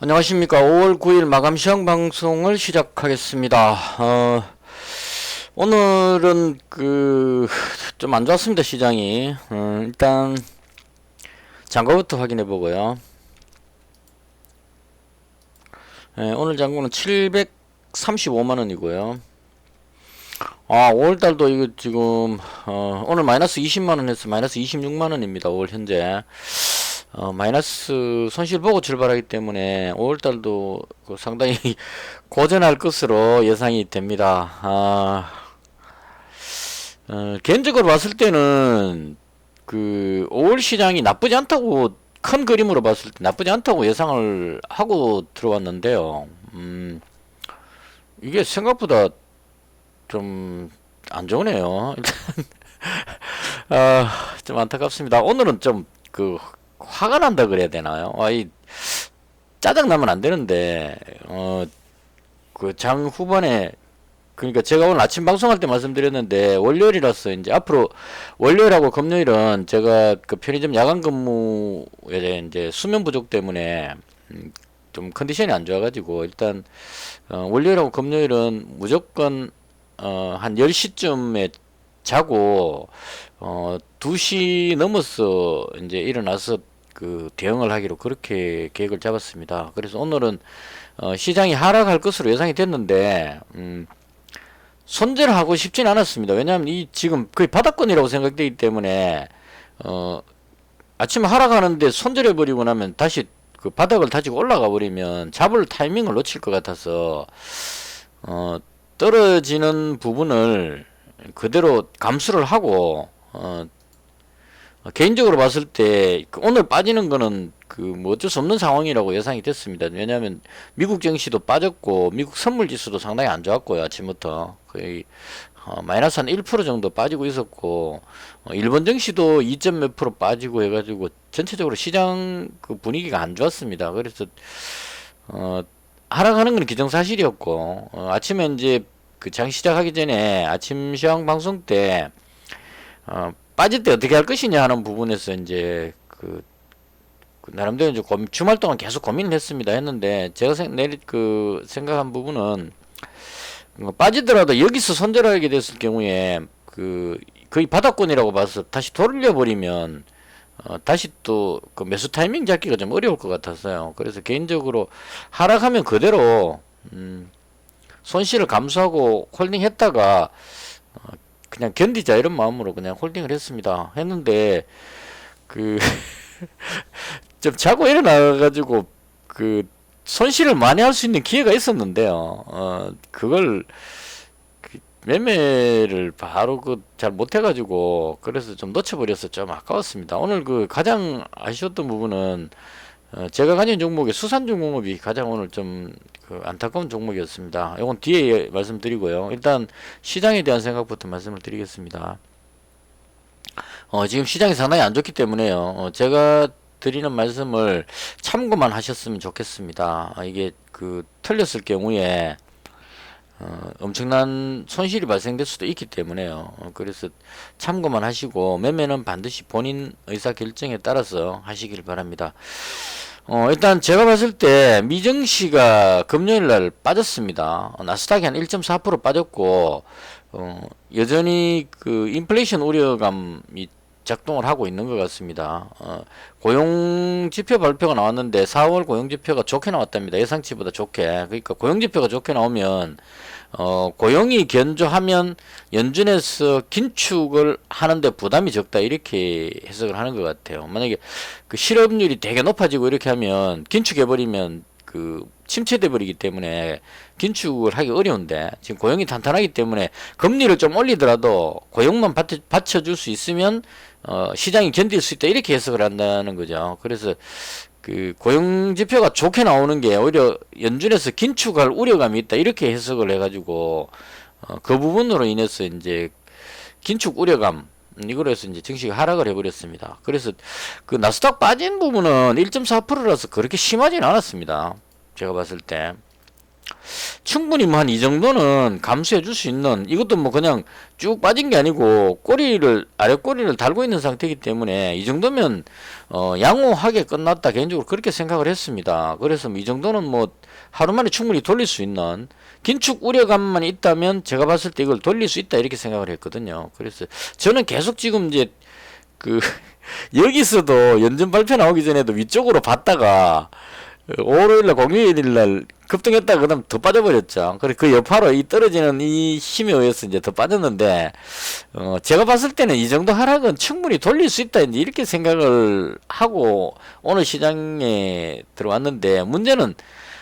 안녕하십니까. 5월 9일 마감 시황 방송을 시작하겠습니다. 어, 오늘은 그, 좀 안 좋았습니다, 시장이. 어, 일단, 장고부터 확인해 보고요. 예, 오늘 장고는 735만 원이고요. 아, 5월 달도 이거 지금, 어, 오늘 마이너스 20만 원 해서 마이너스 26만 원입니다, 5월 현재. 어, 마이너스 손실 보고 출발하기 때문에 5월달도 그 상당히 고전할 것으로 예상이 됩니다. 아, 어, 개인적으로 봤을 때는 그 5월 시장이 나쁘지 않다고 큰 그림으로 봤을 때 나쁘지 않다고 예상을 하고 들어왔는데요. 음, 이게 생각보다 좀 안 좋으네요. 일단 아, 좀 안타깝습니다. 오늘은 좀그 화가 난다 그래야 되나요? 아, 이 짜증 나면 안 되는데 어 그 장 후반에 그러니까 제가 오늘 아침 방송할 때 말씀드렸는데 월요일이라서 이제 앞으로 월요일하고 금요일은 제가 그 편의점 야간 근무에 이제 수면 부족 때문에 음, 좀 컨디션이 안 좋아가지고 일단 어 월요일하고 금요일은 무조건 어 한 10시쯤에 자고 어 2시 넘어서 이제 일어나서 그 대응을 하기로 그렇게 계획을 잡았습니다. 그래서 오늘은 어 시장이 하락할 것으로 예상이 됐는데 음 손절을 하고 싶진 않았습니다. 왜냐하면 이 지금 거의 바닥권이라고 생각되기 때문에 어 아침에 하락하는데 손절해 버리고 나면 다시 그 바닥을 다지고 올라가 버리면 잡을 타이밍을 놓칠 것 같아서 어 떨어지는 부분을 그대로 감수를 하고 어 개인적으로 봤을 때그 오늘 빠지는 거는 그뭐 어쩔 수 없는 상황이라고 예상이 됐습니다. 왜냐하면 미국 증시도 빠졌고 미국 선물 지수도 상당히 안 좋았고요 아침부터 거의 어, 마이너스 한 1% 정도 빠지고 있었고 어, 일본 증시도 2점 몇 프로 빠지고 해가지고 전체적으로 시장 그 분위기가 안 좋았습니다. 그래서 어, 하락하는 건 기정사실이었고 어, 아침에 이제 그 장 시작하기 전에 아침 시황 방송 때 어, 빠질 때 어떻게 할 것이냐 하는 부분에서 이제 그, 그 나름대로 이제 고민, 주말 동안 계속 고민을 했습니다. 했는데 제가 생, 내리 그 생각한 부분은 어, 빠지더라도 여기서 손절하게 됐을 경우에 그 거의 바닥권이라고 봐서 다시 돌려버리면 어, 다시 또 그 매수 타이밍 잡기가 좀 어려울 것 같았어요. 그래서 개인적으로 하락하면 그대로 음, 손실을 감수하고 홀딩 했다가 어, 그냥 견디자 이런 마음으로 그냥 홀딩을 했습니다. 했는데 그 좀 자고 일어나가지고 그 손실을 많이 할 수 있는 기회가 있었는데요. 어 그걸 그 매매를 바로 그 잘 못해가지고 그래서 좀 놓쳐버려서 좀 아까웠습니다. 오늘 그 가장 아쉬웠던 부분은 어 제가 가진 종목이 수산중공업이 가장 오늘 좀 그 안타까운 종목이었습니다. 이건 뒤에 말씀드리고요. 일단 시장에 대한 생각부터 말씀을 드리겠습니다. 어, 지금 시장이 상당히 안 좋기 때문에요. 어, 제가 드리는 말씀을 참고만 하셨으면 좋겠습니다. 아, 이게 그 틀렸을 경우에 어, 엄청난 손실이 발생될 수도 있기 때문에요. 어, 그래서 참고만 하시고 매매는 반드시 본인 의사 결정에 따라서 하시길 바랍니다. 어, 일단 제가 봤을 때 미정시가 금요일 날 빠졌습니다. 어, 나스닥이 한 1.4% 빠졌고 어, 여전히 그 인플레이션 우려감이 작동을 하고 있는 것 같습니다. 어, 고용 지표 발표가 나왔는데 4월 고용 지표가 좋게 나왔답니다. 예상치보다 좋게. 그러니까 고용 지표가 좋게 나오면 어, 고용이 견조하면 연준에서 긴축을 하는데 부담이 적다 이렇게 해석을 하는 것 같아요. 만약에 그 실업률이 되게 높아지고 이렇게 하면 긴축해 버리면 그 침체돼 버리기 때문에 긴축을 하기 어려운데 지금 고용이 탄탄하기 때문에 금리를 좀 올리더라도 고용만 받쳐 줄 수 있으면 어, 시장이 견딜 수 있다 이렇게 해석을 한다는 거죠. 그래서 그 고용 지표가 좋게 나오는 게 오히려 연준에서 긴축할 우려감이 있다 이렇게 해석을 해가지고 어, 그 부분으로 인해서 이제 긴축 우려감 이거로 해서 이제 증시가 하락을 해버렸습니다. 그래서 그 나스닥 빠진 부분은 1.4%라서 그렇게 심하지는 않았습니다. 제가 봤을 때. 충분히 뭐 한 이 정도는 감수해 줄 수 있는 이것도 뭐 그냥 쭉 빠진 게 아니고 꼬리를 아래 꼬리를 달고 있는 상태이기 때문에 이 정도면 어 양호하게 끝났다 개인적으로 그렇게 생각을 했습니다. 그래서 뭐 이 정도는 뭐 하루 만에 충분히 돌릴 수 있는 긴축 우려감만 있다면 제가 봤을 때 이걸 돌릴 수 있다 이렇게 생각을 했거든요. 그래서 저는 계속 지금 이제 그 여기서도 연전 발표 나오기 전에도 위쪽으로 봤다가 5 월요일날 공휴일날 급등했다가 그다음 더 빠져버렸죠. 그래 그 여파로 이 떨어지는 이 힘에 의해서 이제 더 빠졌는데 어 제가 봤을 때는 이 정도 하락은 충분히 돌릴 수 있다 이제 이렇게 생각을 하고 오늘 시장에 들어왔는데 문제는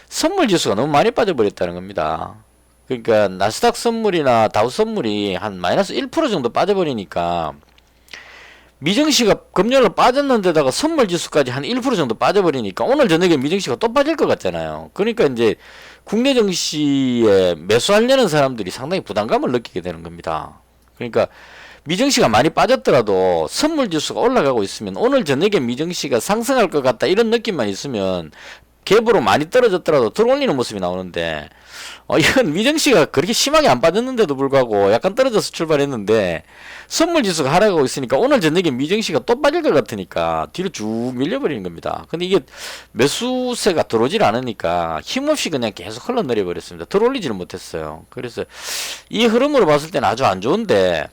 선물 지수가 너무 많이 빠져버렸다는 겁니다. 그러니까 나스닥 선물이나 다우 선물이 한 마이너스 1% 정도 빠져버리니까 미정시가 금요일로 빠졌는데다가 선물 지수까지 한 1% 정도 빠져버리니까 오늘 저녁에 미정시가 또 빠질 것 같잖아요. 그러니까 이제 국내 정시에 매수하려는 사람들이 상당히 부담감을 느끼게 되는 겁니다. 그러니까 미정시가 많이 빠졌더라도 선물 지수가 올라가고 있으면 오늘 저녁에 미정시가 상승할 것 같다 이런 느낌만 있으면 갭으로 많이 떨어졌더라도 들어올리는 모습이 나오는데 어, 이건 미정 씨가 그렇게 심하게 안 빠졌는데도 불구하고 약간 떨어져서 출발했는데 선물 지수가 하락하고 있으니까 오늘 저녁에 미정 씨가 또 빠질 것 같으니까 뒤로 쭉 밀려버리는 겁니다. 근데 이게 매수세가 들어오질 않으니까 힘없이 그냥 계속 흘러내려 버렸습니다. 들어올리지를 못했어요. 그래서 이 흐름으로 봤을 때는 아주 안 좋은데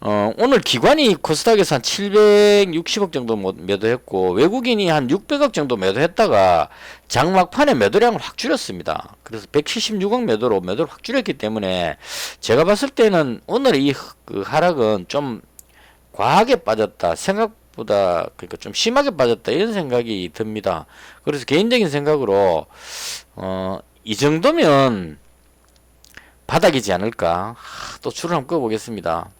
어, 오늘 기관이 코스닥에서 한 760억 정도 뭐 매도했고 외국인이 한 600억 정도 매도했다가 장막판에 매도량을 확 줄였습니다. 그래서 176억 매도로 매도를 확 줄였기 때문에 제가 봤을 때는 오늘 이 그 하락은 좀 과하게 빠졌다. 생각보다 그러니까 좀 심하게 빠졌다 이런 생각이 듭니다. 그래서 개인적인 생각으로 어, 이 정도면 바닥이지 않을까. 하, 또 줄을 한번 꺼보겠습니다.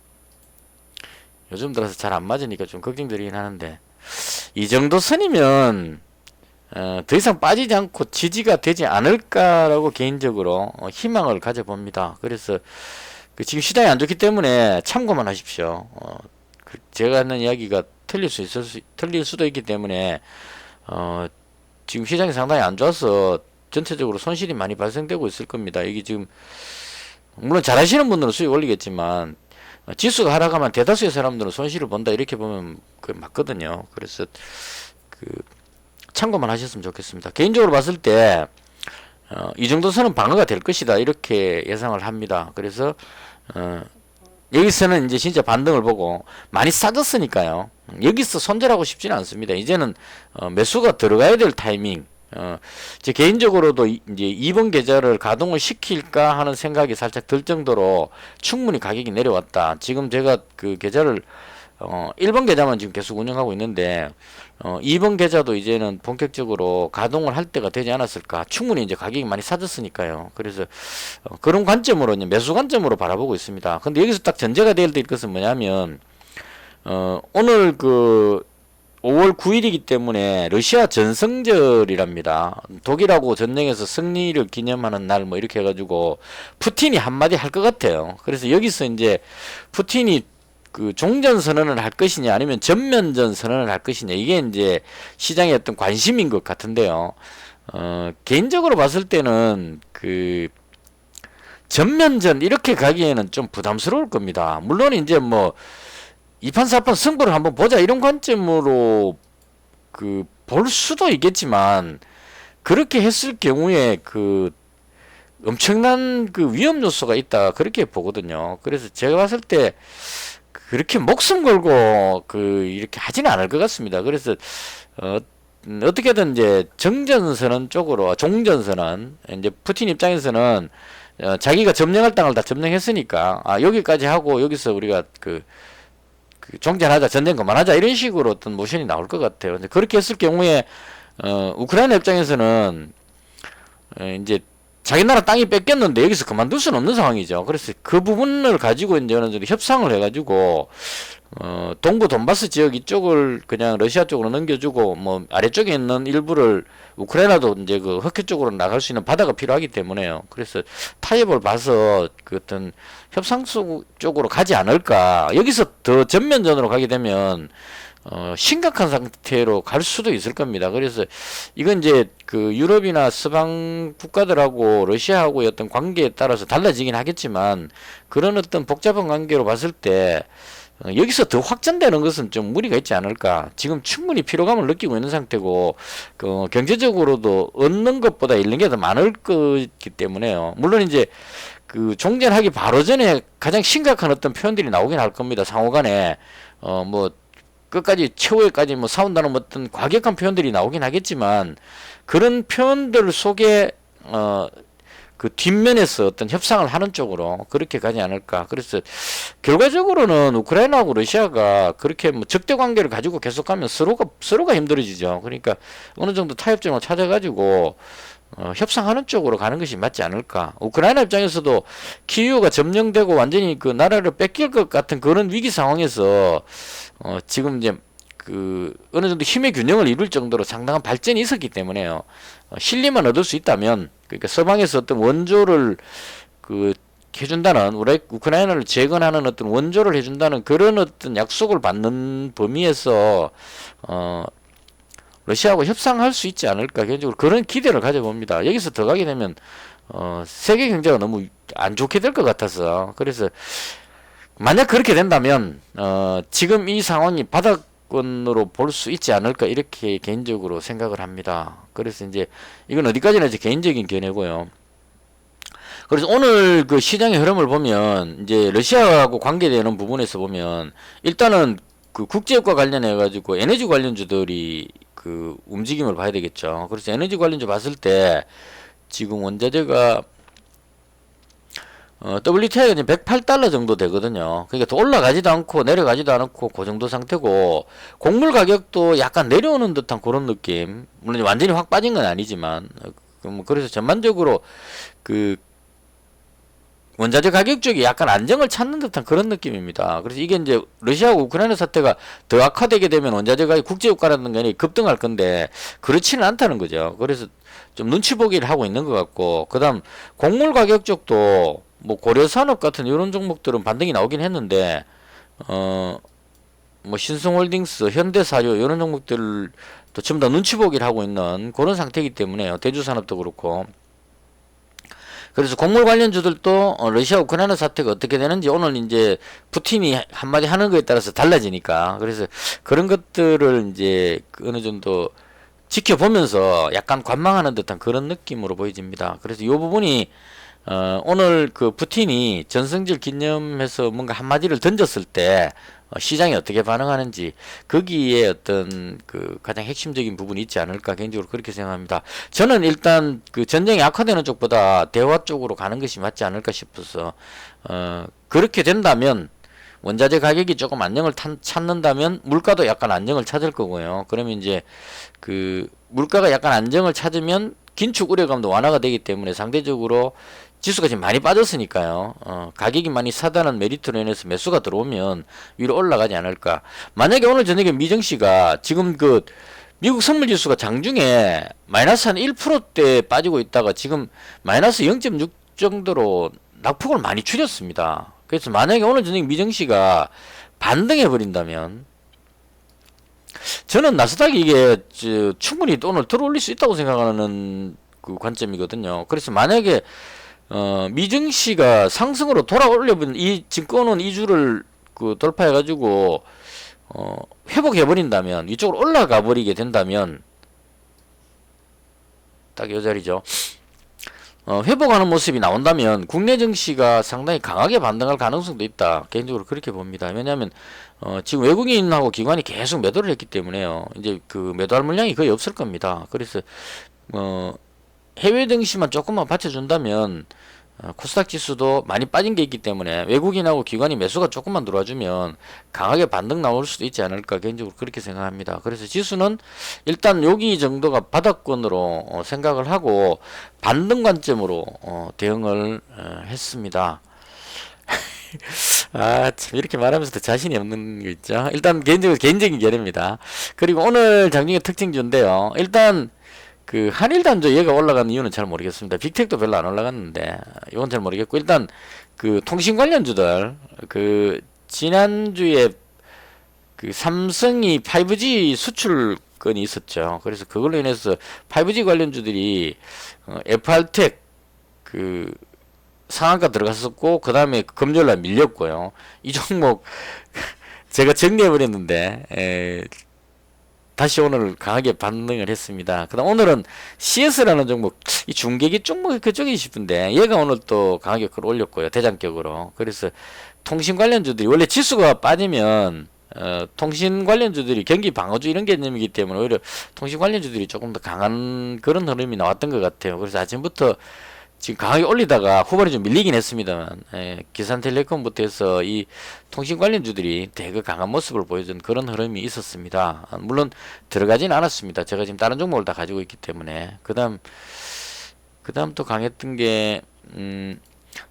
요즘 들어서 잘 안 맞으니까 좀 걱정되긴 하는데 이 정도 선이면 어, 더 이상 빠지지 않고 지지가 되지 않을까라고 개인적으로 어, 희망을 가져봅니다. 그래서 그 지금 시장이 안 좋기 때문에 참고만 하십시오. 어, 그 제가 하는 이야기가 틀릴 수 있을 수, 틀릴 수도 있기 때문에 어, 지금 시장이 상당히 안 좋아서 전체적으로 손실이 많이 발생되고 있을 겁니다. 이게 지금 물론 잘하시는 분들은 수익 올리겠지만 어, 지수가 하락하면 대다수의 사람들은 손실을 본다 이렇게 보면 그 맞거든요. 그래서 그 참고만 하셨으면 좋겠습니다. 개인적으로 봤을 때 어, 이 정도 선은 방어가 될 것이다 이렇게 예상을 합니다. 그래서 어, 여기서는 이제 진짜 반등을 보고 많이 싸졌으니까요. 여기서 손절하고 싶지는 않습니다. 이제는 어, 매수가 들어가야 될 타이밍 어, 제 개인적으로도 이, 이제 2번 계좌를 가동을 시킬까 하는 생각이 살짝 들 정도로 충분히 가격이 내려왔다. 지금 제가 그 계좌를 어, 1번 계좌만 지금 계속 운영하고 있는데 어, 2번 계좌도 이제는 본격적으로 가동을 할 때가 되지 않았을까. 충분히 이제 가격이 많이 사졌으니까요. 그래서 어, 그런 관점으로 이제 매수 관점으로 바라보고 있습니다. 근데 여기서 딱 전제가 될 것은 뭐냐면 어, 오늘 그 5월 9일이기 때문에 러시아 전승절이랍니다. 독일하고 전쟁에서 승리를 기념하는 날 뭐 이렇게 해가지고 푸틴이 한마디 할 것 같아요. 그래서 여기서 이제 푸틴이 그 종전 선언을 할 것이냐 아니면 전면전 선언을 할 것이냐 이게 이제 시장의 어떤 관심인 것 같은데요. 어, 개인적으로 봤을 때는 그 전면전 이렇게 가기에는 좀 부담스러울 겁니다. 물론 이제 뭐 2판 4판 승부를 한번 보자 이런 관점으로 그 볼 수도 있겠지만 그렇게 했을 경우에 그 엄청난 그 위험 요소가 있다 그렇게 보거든요. 그래서 제가 봤을 때 그렇게 목숨 걸고 그 이렇게 하지는 않을 것 같습니다. 그래서 어 어떻게든 이제 정전선언 쪽으로 종전선언 이제 푸틴 입장에서는 어, 자기가 점령할 땅을 다 점령했으니까 아 여기까지 하고 여기서 우리가 그그 종전하자 전쟁 그만하자 이런 식으로 어떤 모션이 나올 것 같아요. 근데 그렇게 했을 경우에 어, 우크라이나 입장에서는 어, 이제 자기 나라 땅이 뺏겼는데 여기서 그만둘 수는 없는 상황이죠. 그래서 그 부분을 가지고 이제 어느 정도 협상을 해가지고 어, 동부 돈바스 지역 이쪽을 그냥 러시아 쪽으로 넘겨주고 뭐 아래쪽에 있는 일부를 우크라이나도 이제 그 흑해 쪽으로 나갈 수 있는 바다가 필요하기 때문에요. 그래서 타협을 봐서 그 어떤 협상 쪽으로 가지 않을까. 여기서 더 전면전으로 가게 되면 어, 심각한 상태로 갈 수도 있을 겁니다. 그래서 이건 이제 그 유럽이나 서방 국가들하고 러시아하고의 어떤 관계에 따라서 달라지긴 하겠지만 그런 어떤 복잡한 관계로 봤을 때 어, 여기서 더 확전되는 것은 좀 무리가 있지 않을까. 지금 충분히 피로감을 느끼고 있는 상태고, 그 경제적으로도 얻는 것보다 잃는 게 더 많을 거기 때문에요. 물론 이제 그 종전하기 바로 전에 가장 심각한 어떤 표현들이 나오긴 할 겁니다. 상호간에 어 뭐 끝까지 최후에까지 뭐 싸운다는 어떤 과격한 표현들이 나오긴 하겠지만 그런 표현들 속에 어 그 뒷면에서 어떤 협상을 하는 쪽으로 그렇게 가지 않을까. 그래서 결과적으로는 우크라이나하고 러시아가 그렇게 뭐 적대 관계를 가지고 계속하면 서로가 서로가 힘들어지죠. 그러니까 어느 정도 타협점을 찾아가지고 어, 협상하는 쪽으로 가는 것이 맞지 않을까. 우크라이나 입장에서도 키이우가 점령되고 완전히 그 나라를 뺏길 것 같은 그런 위기 상황에서 어, 지금 이제 그 어느 정도 힘의 균형을 이룰 정도로 상당한 발전이 있었기 때문에요. 어, 실리만 얻을 수 있다면 그러니까 서방에서 어떤 원조를 그 해준다는 우크라이나를 재건하는 어떤 원조를 해준다는 그런 어떤 약속을 받는 범위에서 어 러시아하고 협상할 수 있지 않을까 개인적으로 그런 기대를 가져봅니다. 여기서 더 가게 되면 어 세계 경제가 너무 안 좋게 될 것 같아서 그래서 만약 그렇게 된다면 어 지금 이 상황이 바닥 권으로 볼 수 있지 않을까 이렇게 개인적으로 생각을 합니다. 그래서 이제 이건 어디까지나 이제 개인적인 견해고요. 그래서 오늘 그 시장의 흐름을 보면 이제 러시아하고 관계되는 부분에서 보면 일단은 그 국제유가 관련해 가지고 에너지 관련주들이 그 움직임을 봐야 되겠죠. 그래서 에너지 관련주 봤을 때 지금 원자재가 어, WTI가 이제 108달러 정도 되거든요. 그러니까 더 올라가지도 않고 내려가지도 않고 그 정도 상태고 곡물 가격도 약간 내려오는 듯한 그런 느낌. 물론 완전히 확 빠진 건 아니지만 어, 그뭐 그래서 전반적으로 그 원자재 가격 쪽이 약간 안정을 찾는 듯한 그런 느낌입니다. 그래서 이게 이제 러시아하고 우크라이나 사태가 더 악화되게 되면 원자재 가격 국제유가라는 게 급등할 건데 그렇지는 않다는 거죠. 그래서 좀 눈치 보기를 하고 있는 것 같고 그다음 곡물 가격 쪽도 뭐 고려산업 같은 이런 종목들은 반등이 나오긴 했는데 어 뭐 신성홀딩스, 현대사료 이런 종목들도 전부 다 눈치 보기를 하고 있는 그런 상태이기 때문에요. 대주산업도 그렇고 그래서 곡물 관련주들도 어, 러시아 우크라이나 사태가 어떻게 되는지 오늘 이제 푸틴이 한마디 하는 거에 따라서 달라지니까 그래서 그런 것들을 이제 어느 정도 지켜보면서 약간 관망하는 듯한 그런 느낌으로 보여집니다. 그래서 이 부분이 어, 오늘 그 푸틴이 전성질 기념해서 뭔가 한마디를 던졌을 때 어, 시장이 어떻게 반응하는지 거기에 어떤 그 가장 핵심적인 부분이 있지 않을까 개인적으로 그렇게 생각합니다. 저는 일단 그 전쟁이 악화되는 쪽보다 대화 쪽으로 가는 것이 맞지 않을까 싶어서 어, 그렇게 된다면 원자재 가격이 조금 안정을 탄, 찾는다면 물가도 약간 안정을 찾을 거고요. 그러면 이제 그 물가가 약간 안정을 찾으면 긴축 우려감도 완화가 되기 때문에 상대적으로 지수가 지금 많이 빠졌으니까요. 어, 가격이 많이 사다는 메리트로 인해서 매수가 들어오면 위로 올라가지 않을까. 만약에 오늘 저녁에 미정 씨가 지금 그 미국 선물 지수가 장중에 마이너스 한 1%대 빠지고 있다가 지금 마이너스 0.6 정도로 낙폭을 많이 줄였습니다. 그래서 만약에 오늘 저녁에 미정 씨가 반등해 버린다면 저는 나스닥이 이게 저, 충분히 오늘 들어올릴 수 있다고 생각하는 그 관점이거든요. 그래서 만약에 어, 미증시가 상승으로 돌아올려본 이 증권은 2주를 그 돌파해 가지고 어, 회복해 버린다면 이쪽으로 올라가 버리게 된다면 딱 이 자리죠. 어, 회복하는 모습이 나온다면 국내 증시가 상당히 강하게 반등할 가능성도 있다. 개인적으로 그렇게 봅니다. 왜냐하면 어, 지금 외국인하고 기관이 계속 매도를 했기 때문에요. 이제 그 매도할 물량이 거의 없을 겁니다. 그래서 어, 해외 증시만 조금만 받쳐준다면 어, 코스닥 지수도 많이 빠진 게 있기 때문에 외국인하고 기관이 매수가 조금만 들어와주면 강하게 반등 나올 수도 있지 않을까 개인적으로 그렇게 생각합니다. 그래서 지수는 일단 여기 정도가 바닥권으로 어, 생각을 하고 반등 관점으로 어, 대응을 어, 했습니다. 아, 참, 이렇게 말하면서도 자신이 없는 거 있죠. 일단, 개인적으로, 개인적인 견해입니다. 그리고 오늘 장중의 특징주인데요. 일단, 그 한일 단조 얘가 올라가는 이유는 잘 모르겠습니다. 빅텍도 별로 안 올라갔는데 이건 잘 모르겠고 일단 그 통신 관련주들 그 지난주에 그 삼성이 5G 수출 건이 있었죠. 그래서 그걸로 인해서 5G 관련주들이 어, FR텍 그 상한가 들어갔었고 그 다음에 금요일날 밀렸고요. 이 종목 제가 정리해 버렸는데 에, 다시 오늘 강하게 반등을 했습니다. 그 다음 오늘은 CS라는 종목, 이 중계기 종목이 그쪽이 싶은데 얘가 오늘 또 강하게 끌어올렸고요. 대장격으로. 그래서 통신 관련주들이 원래 지수가 빠지면 어, 통신 관련주들이 경기 방어주 이런 개념이기 때문에 오히려 통신 관련주들이 조금 더 강한 그런 흐름이 나왔던 것 같아요. 그래서 아침부터 지금 강하게 올리다가 후반에 좀 밀리긴 했습니다만 예, 기산텔레콤부터 해서 이 통신 관련주들이 대거 강한 모습을 보여준 그런 흐름이 있었습니다. 아, 물론 들어가진 않았습니다. 제가 지금 다른 종목을 다 가지고 있기 때문에 그다음 그다음 또 강했던 게 음,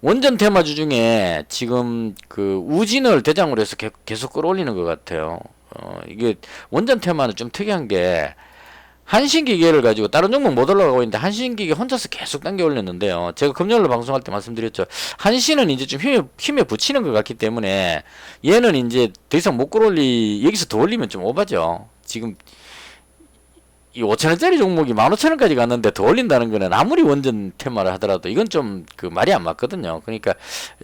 원전 테마주 중에 지금 그 우진을 대장으로 해서 계- 계속 끌어올리는 것 같아요. 어, 이게 원전 테마는 좀 특이한 게 한신기계를 가지고 다른 종목 못 올라가고 있는데 한신기계 혼자서 계속 당겨 올렸는데요. 제가 금요일로 방송할 때 말씀드렸죠. 한신은 이제 좀 힘에, 힘에 붙이는 것 같기 때문에 얘는 이제 더 이상 못 끌어올리, 여기서 더 올리면 좀 오바죠. 지금 이 5천원짜리 종목이 15,000원까지 갔는데 더 올린다는 거는 아무리 원전 테마를 하더라도 이건 좀 그 말이 안 맞거든요. 그러니까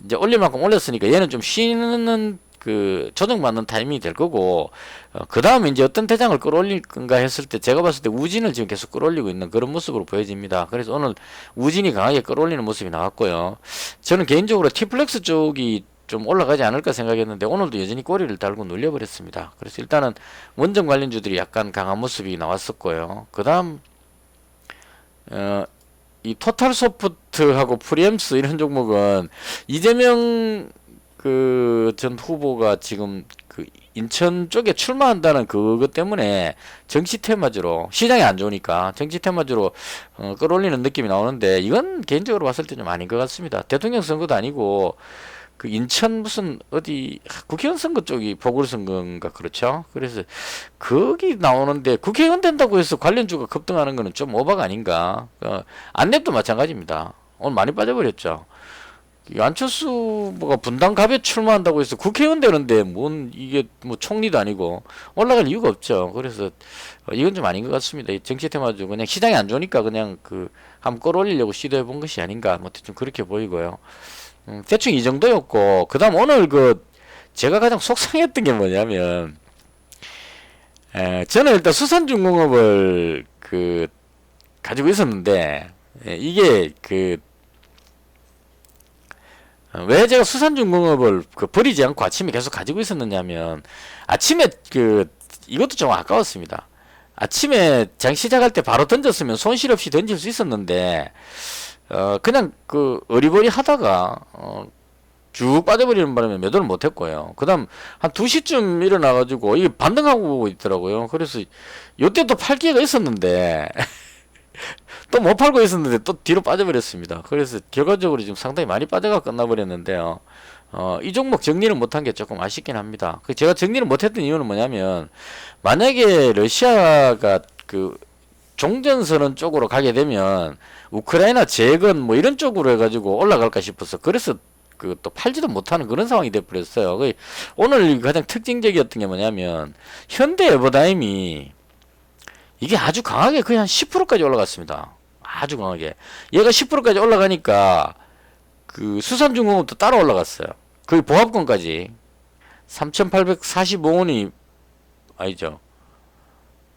이제 올릴 만큼 올렸으니까 얘는 좀 쉬는 그 조정받는 타이밍이 될 거고 어, 그 다음에 이제 어떤 대장을 끌어올릴 건가 했을 때 제가 봤을 때 우진을 지금 계속 끌어올리고 있는 그런 모습으로 보여집니다. 그래서 오늘 우진이 강하게 끌어올리는 모습이 나왔고요. 저는 개인적으로 티플렉스 쪽이 좀 올라가지 않을까 생각했는데 오늘도 여전히 꼬리를 달고 눌려버렸습니다. 그래서 일단은 원전 관련주들이 약간 강한 모습이 나왔었고요. 그 다음 어, 이 토탈 소프트하고 프리엠스 이런 종목은 이재명 그 전 후보가 지금 그 인천 쪽에 출마한다는 그것 때문에 정치 테마주로 시장이 안 좋으니까 정치 테마주로 어, 끌어올리는 느낌이 나오는데 이건 개인적으로 봤을 때 좀 아닌 것 같습니다. 대통령 선거도 아니고 그 인천 무슨 어디 국회의원 선거 쪽이 보궐선거인가 그렇죠. 그래서 거기 나오는데 국회의원 된다고 해서 관련주가 급등하는 거는 좀 오바가 아닌가. 어, 안랩도 마찬가지입니다. 오늘 많이 빠져버렸죠. 이 안철수 뭐가 분당 갑에 출마한다고 해서 국회의원 되는데 뭔 이게 뭐 총리도 아니고 올라갈 이유가 없죠. 그래서 어, 이건 좀 아닌 것 같습니다. 이 정치 테마주 그냥 시장이 안 좋으니까 그냥 그 한번 끌어올리려고 시도해 본 것이 아닌가 뭐 대충 그렇게 보이고요. 음, 대충 이 정도였고 그다음 오늘 그 제가 가장 속상했던 게 뭐냐면 에, 저는 일단 수산중공업을 그 가지고 있었는데 에, 이게 그 어, 왜 제가 수산중공업을 그 버리지 않고 아침에 계속 가지고 있었느냐면 아침에 그 이것도 좀 아까웠습니다. 아침에 장 시작할 때 바로 던졌으면 손실 없이 던질 수 있었는데 어 그냥 그 어리버리 하다가 어, 쭉 빠져버리는 바람에 매도를 못했고요. 그다음 한 2시쯤 일어나가지고 이게 반등하고 있더라고요. 그래서 요때 또 팔 기회가 있었는데 또 못 팔고 있었는데 또 뒤로 빠져버렸습니다. 그래서 결과적으로 지금 상당히 많이 빠져가 끝나버렸는데요. 어, 이 종목 정리를 못한 게 조금 아쉽긴 합니다. 그 제가 정리를 못했던 이유는 뭐냐면 만약에 러시아가 그 종전선언 쪽으로 가게 되면 우크라이나 재건 뭐 이런 쪽으로 해가지고 올라갈까 싶어서 그래서 그 또 팔지도 못하는 그런 상황이 돼버렸어요. 그 오늘 가장 특징적이었던 게 뭐냐면 현대 에버다임이 이게 아주 강하게 거의 한 10%까지 올라갔습니다. 아주 강하게. 얘가 10%까지 올라가니까 그 수산중공업도 따라 올라갔어요. 거의 보합권까지 3,845원이 아니죠.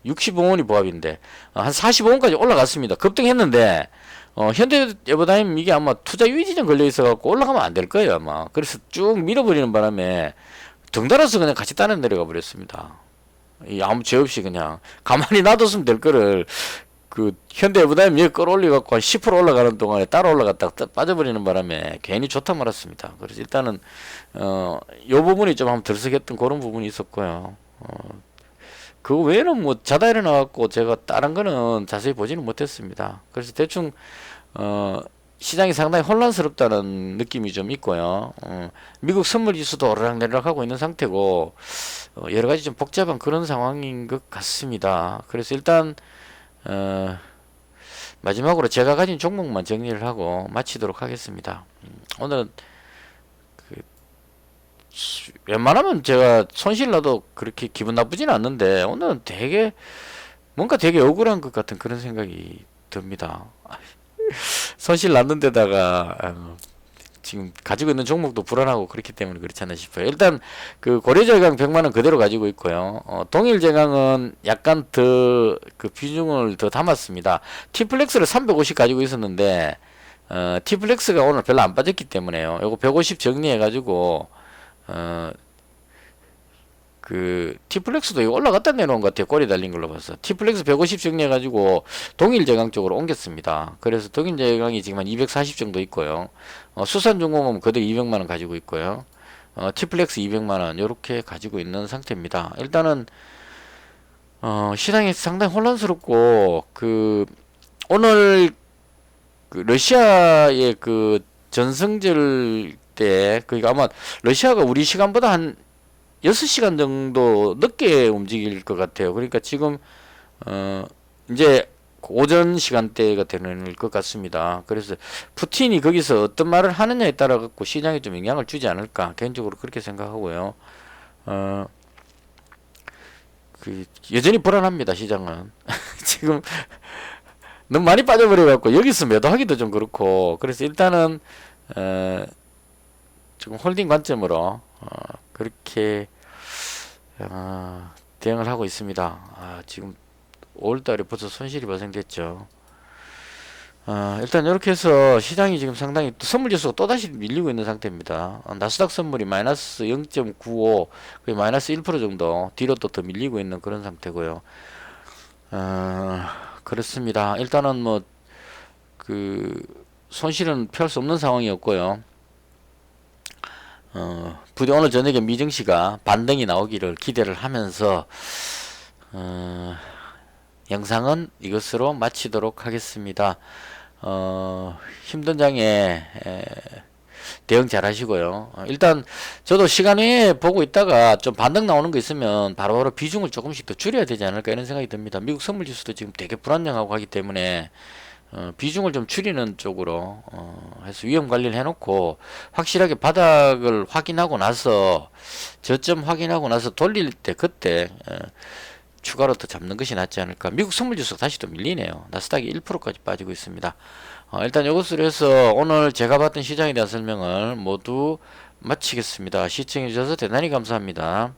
65원이 보합인데 어, 한 45원까지 올라갔습니다. 급등했는데 어, 현대 에버다임 이게 아마 투자 유지점 걸려 있어 갖고 올라가면 안 될 거예요 아마. 그래서 쭉 밀어버리는 바람에 덩달아서 그냥 같이 따라 내려가 버렸습니다. 이 아무 죄 없이 그냥 가만히 놔뒀으면 될 거를 그 현대 에버다임 여기 끌어올려 갖고 한10% 올라가는 동안에 따라 올라갔다가 딱 빠져버리는 바람에 괜히 좋다 말았습니다. 그래서 일단은 어 요 부분이 좀 한번 들썩했던 그런 부분이 있었고요. 어, 그 외에는 뭐 자다 일어나갖고 제가 다른 거는 자세히 보지는 못했습니다. 그래서 대충 어 시장이 상당히 혼란스럽다는 느낌이 좀 있고요. 어, 미국 선물 지수도 오르락내리락 하고 있는 상태고 어, 여러 가지 좀 복잡한 그런 상황인 것 같습니다. 그래서 일단 어, 마지막으로 제가 가진 종목만 정리를 하고 마치도록 하겠습니다. 음, 오늘은 그 시- 웬만하면 제가 손실 나도 그렇게 기분 나쁘진 않는데 오늘은 되게 뭔가 되게 억울한 것 같은 그런 생각이 듭니다. 손실 났는 데다가 어, 지금 가지고 있는 종목도 불안하고 그렇기 때문에 그렇지 않나 싶어요. 일단 그 고려제강 100만 원 그대로 가지고 있고요. 어, 동일제강은 약간 더 그 비중을 더 담았습니다. 티플렉스를 350 가지고 있었는데 어, 티플렉스가 오늘 별로 안 빠졌기 때문에요. 요거 150 정리해 가지고 어, 그 티플렉스도 이거 올라갔다 내려온 것 같아요. 꼬리 달린 걸로 봐서. 티플렉스 150 정리해 가지고 동일 제강 쪽으로 옮겼습니다. 그래서 동일 제강이 지금 한 240 정도 있고요. 어, 수산중공업은 그대로 200만 원 가지고 있고요. 어, 티플렉스 200만 원 이렇게 가지고 있는 상태입니다. 일단은 어, 시장이 상당히 혼란스럽고 그 오늘 그 러시아의 그 전성절 때 그러니까 아마 러시아가 우리 시간보다 한 6시간 정도 늦게 움직일 것 같아요. 그러니까 지금 어 이제 오전 시간대가 되는 것 같습니다. 그래서 푸틴이 거기서 어떤 말을 하느냐에 따라 갖고 시장에 좀 영향을 주지 않을까 개인적으로 그렇게 생각하고요. 어, 그 여전히 불안합니다. 시장은 지금 너무 많이 빠져버려 갖고 여기서 매도하기도 좀 그렇고 그래서 일단은 어, 지금 홀딩 관점으로 어, 그렇게 어, 대응을 하고 있습니다. 아, 지금 5월달에 벌써 손실이 발생됐죠. 어, 일단 이렇게 해서 시장이 지금 상당히 또 선물 지수가 또다시 밀리고 있는 상태입니다. 어, 나스닥 선물이 마이너스 0.95, 거의 마이너스 1% 정도 뒤로 또 더 밀리고 있는 그런 상태고요. 어, 그렇습니다. 일단은 뭐 그 손실은 피할 수 없는 상황이었고요. 어, 부디 오늘 저녁에 미증시가 반등이 나오기를 기대를 하면서 어, 영상은 이것으로 마치도록 하겠습니다. 어, 힘든 장에 에, 대응 잘 하시고요. 어, 일단 저도 시간 외에 보고 있다가 좀 반등 나오는 거 있으면 바로 바로 비중을 조금씩 더 줄여야 되지 않을까 이런 생각이 듭니다. 미국 선물 지수도 지금 되게 불안정하고 하기 때문에 어, 비중을 좀 줄이는 쪽으로 어, 해서 위험 관리를 해놓고 확실하게 바닥을 확인하고 나서 저점 확인하고 나서 돌릴 때 그때 어, 추가로 더 잡는 것이 낫지 않을까. 미국 선물지수가 다시 또 밀리네요. 나스닥이 1%까지 빠지고 있습니다. 어, 일단 이것으로 해서 오늘 제가 봤던 시장에 대한 설명을 모두 마치겠습니다. 시청해 주셔서 대단히 감사합니다.